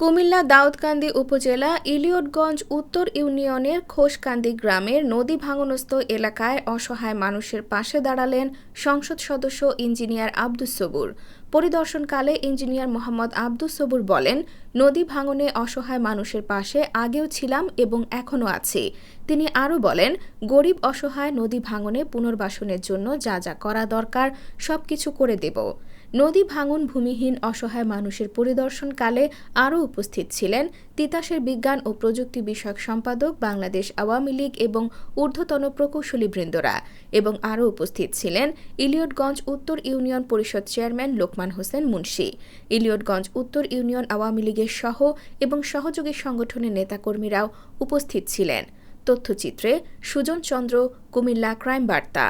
কুমিল্লা দাউদকান্দি উপজেলা ইলিয়টগঞ্জ উত্তর ইউনিয়নের খোসকান্দি গ্রামের নদী ভাঙনস্থ এলাকায় অসহায় মানুষের পাশে দাঁড়ালেন সংসদ সদস্য ইঞ্জিনিয়ার আব্দুস সবুর। পরিদর্শনকালে ইঞ্জিনিয়ার মোহাম্মদ আব্দুস সবুর বলেন, নদী ভাঙনে অসহায় মানুষের পাশে আগেও ছিলাম এবং এখনও আছি। তিনি আরও বলেন, গরিব অসহায় নদী ভাঙনে পুনর্বাসনের জন্য যা যা করা দরকার সব কিছু করে দেব। নদী ভাঙন ভূমিহীন অসহায় মানুষের পরিদর্শনকালে আরও উপস্থিত ছিলেন তিতাসের বিজ্ঞান ও প্রযুক্তি বিষয়ক সম্পাদক বাংলাদেশ আওয়ামী লীগ এবং ঊর্ধ্বতন প্রকৌশলীবৃন্দরা এবং আরও উপস্থিত ছিলেন ইলিয়টগঞ্জ উত্তর ইউনিয়ন পরিষদ চেয়ারম্যান লোকমান হোসেন মুন্সি। ইলিয়টগঞ্জ উত্তর ইউনিয়ন আওয়ামী লীগের সহ এবং সহযোগী সংগঠনের নেতাকর্মীরাও উপস্থিত ছিলেন। তথ্যচিত্রে সুজন চন্দ্র কুমিল্লা ক্রাইম বার্তা।